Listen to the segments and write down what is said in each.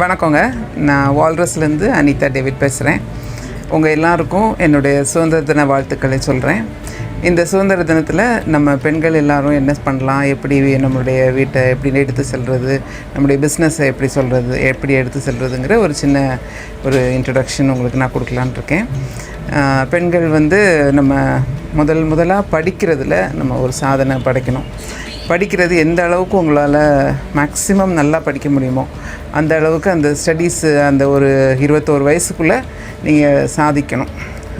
வணக்கங்க. நான் வால்ரஸ்லேருந்து அனிதா டேவிட் பேசுகிறேன் உங்கள் எல்லாருக்கும் என்னுடைய சுதந்திர தின வாழ்த்துக்களை சொல்கிறேன் இந்த சுதந்திர தினத்தில் நம்ம பெண்கள் எல்லாரும் என்ன பண்ணலாம்? எப்படி நம்மளுடைய வீட்டை எப்படி எடுத்து செல்வது நம்முடைய பிஸ்னஸை எப்படி சொல்கிறது எப்படி எடுத்து செல்வதுங்கிற ஒரு சின்ன ஒரு இன்ட்ரடக்ஷன் உங்களுக்கு நான் கொடுக்கலான்னு இருக்கேன். பெண்கள் வந்து நம்ம முதல் முதலாக படிக்கிறதுல நம்ம ஒரு சாதனை படைக்கணும். படிக்கிறது எந்த அளவுக்கு உங்களால் மேக்ஸிமம் நல்லா படிக்க முடியுமோ அந்த அளவுக்கு அந்த ஸ்டடீஸு அந்த ஒரு இருபத்தோரு வயசுக்குள்ளே நீங்கள் சாதிக்கணும்.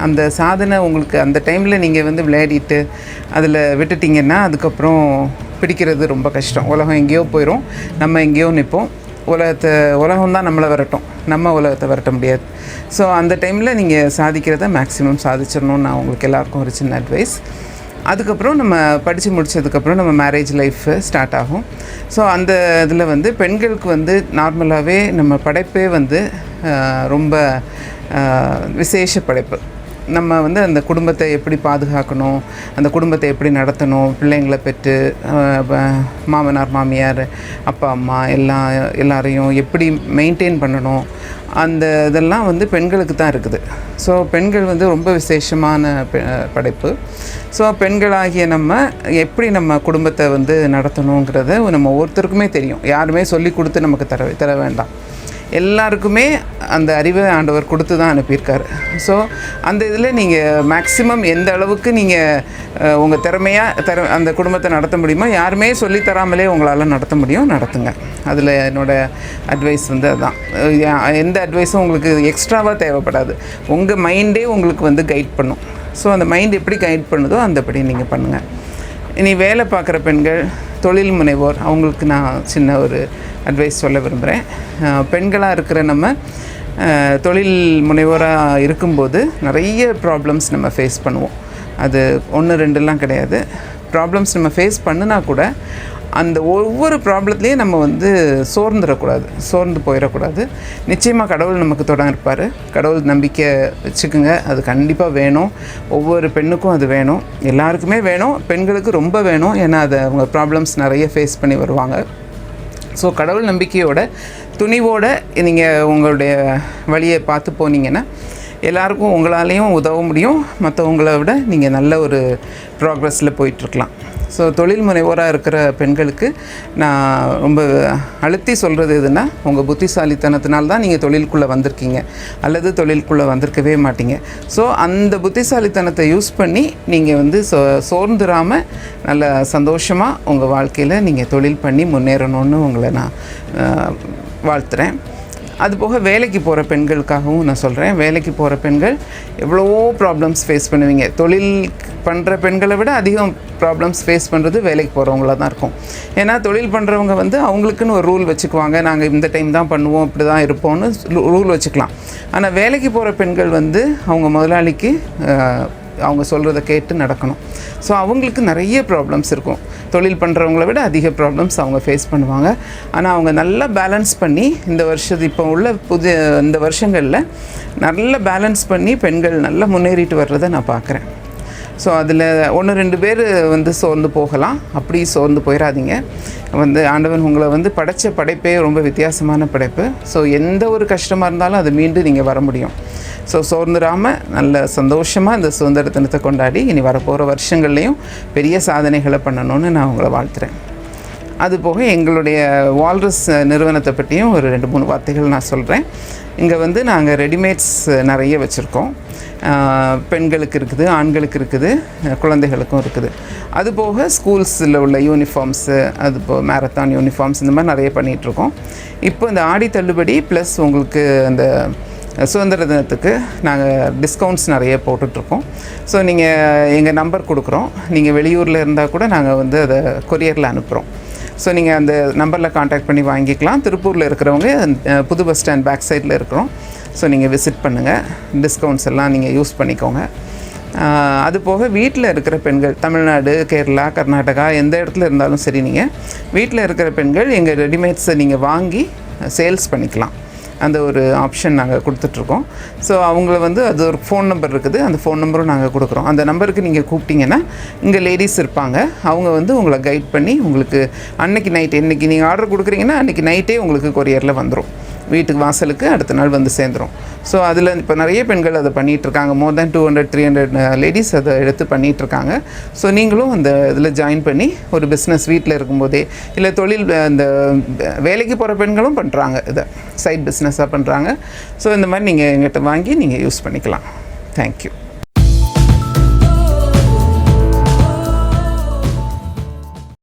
அந்த சாதனை உங்களுக்கு அந்த டைமில் நீங்கள் வந்து விளையாடிட்டு அதில் விட்டுட்டிங்கன்னா அதுக்கப்புறம் பிடிக்கிறது ரொம்ப கஷ்டம். உலகம் எங்கேயோ போயிடும் நம்ம எங்கேயோ நிற்போம். உலகத்தை உலகம் தான் நம்மளை வரட்டும். நம்ம உலகத்தை வரட்ட முடியாது. ஸோ அந்த டைமில் நீங்கள் சாதிக்கிறத மேக்ஸிமம் சாதிச்சிடணும்னு நான் உங்களுக்கு எல்லாருக்கும் ஒரு சின்ன அட்வைஸ் அதுக்கப்புறம் நம்ம படித்து முடிச்சதுக்கப்புறம் நம்ம மேரேஜ் லைஃப் ஸ்டார்ட் ஆகும். ஸோ அந்த இதில் வந்து பெண்களுக்கு வந்து நார்மலாகவே நம்ம படைப்பே வந்து ரொம்ப விசேஷ படைப்பு. நம்ம வந்து அந்த குடும்பத்தை எப்படி பாதுகாக்கணும் அந்த குடும்பத்தை எப்படி நடத்தணும் பிள்ளைங்களை பெற்று மாமனார் மாமியார் அப்பா அம்மா எல்லாம் எல்லாரையும் எப்படி மெயின்டைன் பண்ணணும் அந்த இதெல்லாம் வந்து பெண்களுக்கு தான் இருக்குது. ஸோ பெண்கள் வந்து ரொம்ப விசேஷமான பெ- படைப்பு. ஸோ பெண்களாகிய நம்ம எப்படி நம்ம குடும்பத்தை வந்து நடத்தணுங்கிறத நம்ம ஒருத்தருக்குமே தெரியும். யாருமே சொல்லி கொடுத்து நமக்கு தர தர வேண்டாம். எல்லாருக்குமே அந்த அறிவை ஆண்டவர் கொடுத்து தான் அனுப்பியிருக்காரு. ஸோ அந்த இதில் நீங்கள் மேக்ஸிமம் எந்த அளவுக்கு நீங்கள் உங்கள் திறமையாக திற அந்த குடும்பத்தை நடத்த முடியுமோ யாருமே சொல்லித் தராமலே உங்களால் நடத்த முடியும் நடத்துங்க. அதில் என்னோடய அட்வைஸ் வந்து அதுதான் எந்த அட்வைஸும் உங்களுக்கு எக்ஸ்ட்ராவாக தேவைப்படாது. உங்கள் மைண்டே உங்களுக்கு வந்து கைட் பண்ணும். ஸோ அந்த மைண்ட் எப்படி கைட் பண்ணுதோ அந்தபடி நீங்கள் பண்ணுங்கள் இனி வேலை பார்க்குற பெண்கள் தொழில் முனைவோர் அவங்களுக்கு நான் சின்ன ஒரு அட்வைஸ் சொல்ல விரும்புகிறேன் பெண்களாக இருக்கிற நம்ம தொழில் முனைவோராக இருக்கும்போது நிறைய ப்ராப்ளம்ஸ் நம்ம ஃபேஸ் பண்ணுவோம். அது ஒன்று ரெண்டுலாம் கிடையாது. ப்ராப்ளம்ஸ் நம்ம ஃபேஸ் பண்ணுனா கூட அந்த ஒவ்வொரு ப்ராப்ளத்துலேயும் நம்ம வந்து சோர்ந்துடக்கூடாது சோர்ந்து போயிடக்கூடாது நிச்சயமாக கடவுள் நமக்கு தொடங்க இருப்பார் கடவுள் நம்பிக்கை வச்சுக்குங்க. அது கண்டிப்பாக வேணும். ஒவ்வொரு பெண்ணுக்கும் அது வேணும். எல்லாருக்குமே வேணும். பெண்களுக்கு ரொம்ப வேணும். ஏன்னா அதை அவங்க ப்ராப்ளம்ஸ் நிறைய ஃபேஸ் பண்ணி வருவாங்க. ஸோ கடவுள் நம்பிக்கையோட துணிவோடு நீங்கள் உங்களுடைய வழியை பார்த்து போனீங்கன்னா எல்லாருக்கும் உங்களாலேயும் உதவ முடியும். மற்றவங்கள விட நீங்கள் நல்ல ஒரு ப்ராக்ரஸில் போயிட்டுருக்கலாம் ஸோ தொழில் முனைவோராக இருக்கிற பெண்களுக்கு நான் ரொம்ப அழுத்தி சொல்கிறது எதுனா உங்கள் புத்திசாலித்தனத்தினால தான் நீங்கள் தொழிலுக்குள்ளே வந்திருக்கீங்க. அல்லது தொழிலுக்குள்ளே வந்திருக்கவே மாட்டீங்க. ஸோ அந்த புத்திசாலித்தனத்தை யூஸ் பண்ணி நீங்கள் வந்து சோ சோர்ந்துடாமல் நல்ல சந்தோஷமாக உங்கள் வாழ்க்கையில் நீங்கள் தொழில் பண்ணி முன்னேறணும்னு உங்களை நான் வாழ்த்துறேன். அதுபோக வேலைக்கு போகிற பெண்களுக்காகவும் நான் சொல்கிறேன் வேலைக்கு போகிற பெண்கள் எவ்வளவோ ப்ராப்ளம்ஸ் ஃபேஸ் பண்ணுவீங்க. தொழில் பண்ணுற பெண்களை விட அதிகம் ப்ராப்ளம்ஸ் ஃபேஸ் பண்ணுறது வேலைக்கு போகிறவங்கள தான் இருக்கும். ஏன்னா தொழில் பண்ணுறவங்க வந்து அவங்களுக்குன்னு ஒரு ரூல் வச்சுக்குவாங்க. நாங்கள் இந்த டைம் தான் பண்ணுவோம் இப்படி தான் இருப்போம்னு ரூல் வச்சுக்கலாம். ஆனால் வேலைக்கு போகிற பெண்கள் வந்து அவங்க முதலாளிக்கு அவங்க சொல்கிறத கேட்டு நடக்கணும். ஸோ அவங்களுக்கு நிறைய ப்ராப்ளம்ஸ் இருக்கும். தொழில் பண்ணுறவங்கள விட அதிக ப்ராப்ளம்ஸ் அவங்க ஃபேஸ் பண்ணுவாங்க. ஆனால் அவங்க நல்லா பேலன்ஸ் பண்ணி இந்த வருஷத்து இப்போ உள்ள புது இந்த வருஷங்களில் நல்ல பேலன்ஸ் பண்ணி பெண்கள் நல்லா முன்னேறிட்டு வர்றதை நான் பார்க்குறேன். ஸோ அதில் ஒன்று ரெண்டு பேர் வந்து சோர்ந்து போகலாம். அப்படி சோர்ந்து போயிடாதீங்க வந்து ஆண்டவன் உங்களை வந்து படைச்ச படைப்பே ரொம்ப வித்தியாசமான படைப்பு. ஸோ எந்த ஒரு கஷ்டமாக இருந்தாலும் அதை மீண்டும் நீங்கள் வர முடியும். ஸோ சோர்ந்துடாமல் நல்ல சந்தோஷமாக இந்த சுதந்திர தினத்தை கொண்டாடி இனி வரப்போகிற வருஷங்கள்லேயும் பெரிய சாதனைகளை பண்ணணும்னு நான் உங்களை வாழ்த்துறேன். அதுபோக எங்களுடைய வால்ரஸ் நிறுவனத்தை பற்றியும் ஒரு ரெண்டு மூணு வார்த்தைகள் நான் சொல்கிறேன் இங்கே வந்து நாங்கள் ரெடிமேட்ஸ் நிறைய வச்சுருக்கோம். பெண்களுக்கு இருக்குது ஆண்களுக்கு இருக்குது குழந்தைகளுக்கும் இருக்குது. அதுபோக ஸ்கூல்ஸில் உள்ள யூனிஃபார்ம்ஸு அது இப்போ மேரத்தான் யூனிஃபார்ம்ஸ் இந்த மாதிரி நிறைய பண்ணிகிட்ருக்கோம் இப்போ இந்த ஆடி தள்ளுபடி ப்ளஸ் உங்களுக்கு அந்த சுதந்திர தினத்துக்கு நாங்கள் டிஸ்கவுண்ட்ஸ் நிறைய போட்டுட்ருக்கோம். ஸோ நீங்கள் எங்கள் நம்பர் கொடுக்குறோம். நீங்கள் வெளியூரில் இருந்தால் கூட நாங்கள் வந்து அதை கொரியரில் அனுப்புகிறோம் ஸோ நீங்கள் அந்த நம்பரில் காண்டாக்ட் பண்ணி வாங்கிக்கலாம். திருப்பூரில் இருக்கிறவங்க புது பஸ் ஸ்டாண்ட் பேக் சைடில் இருக்கிறோம். ஸோ நீங்கள் விசிட் பண்ணுங்கள் டிஸ்கவுண்ட்ஸ் எல்லாம் நீங்கள் யூஸ் பண்ணிக்கோங்க. அதுபோக அது போக வீட்டில் இருக்கிற பெண்கள் தமிழ்நாடு கேரளா கர்நாடகா எந்த இடத்துல இருந்தாலும் சரி நீங்கள் வீட்டில் இருக்கிற பெண்கள் எங்கள் ரெடிமேட்ஸை நீங்கள் வாங்கி சேல்ஸ் பண்ணிக்கலாம். அந்த ஒரு ஆப்ஷன் நாங்கள் கொடுத்துட்ருக்கோம். ஸோ அவங்கள வந்து அது ஒரு ஃபோன் நம்பர் இருக்குது. அந்த ஃபோன் நம்பரும் நாங்கள் கொடுக்குறோம். அந்த நம்பருக்கு நீங்கள் கூப்பிட்டீங்கன்னா இங்கே லேடிஸ் இருப்பாங்க. அவங்க வந்து உங்களை கைட் பண்ணி உங்களுக்கு அன்னைக்கு நைட் இன்றைக்கி நீங்கள் ஆர்டர் கொடுக்குறீங்கன்னா அன்றைக்கி நைட்டே உங்களுக்கு கொரியரில் வந்துடும் வீட்டுக்கு வாசலுக்கு அடுத்த நாள் வந்து சேர்ந்துரும். ஸோ அதில் இப்போ நிறைய பெண்கள் அதை பண்ணிட்டு இருக்காங்க more than two hundred three hundred ladies அதை எடுத்து பண்ணிகிட்ருக்காங்க ஸோ நீங்களும் அந்த இதில் ஜாயின் பண்ணி ஒரு பிஸ்னஸ் வீட்டில் இருக்கும்போதே இல்லை தொழில் அந்த வேலைக்கு போகிற பெண்களும் பண்ணுறாங்க இதை சைட் பிஸ்னஸாக பண்ணுறாங்க ஸோ இந்த மாதிரி நீங்கள் எங்கிட்ட வாங்கி நீங்கள் யூஸ் பண்ணிக்கலாம். தேங்க்யூ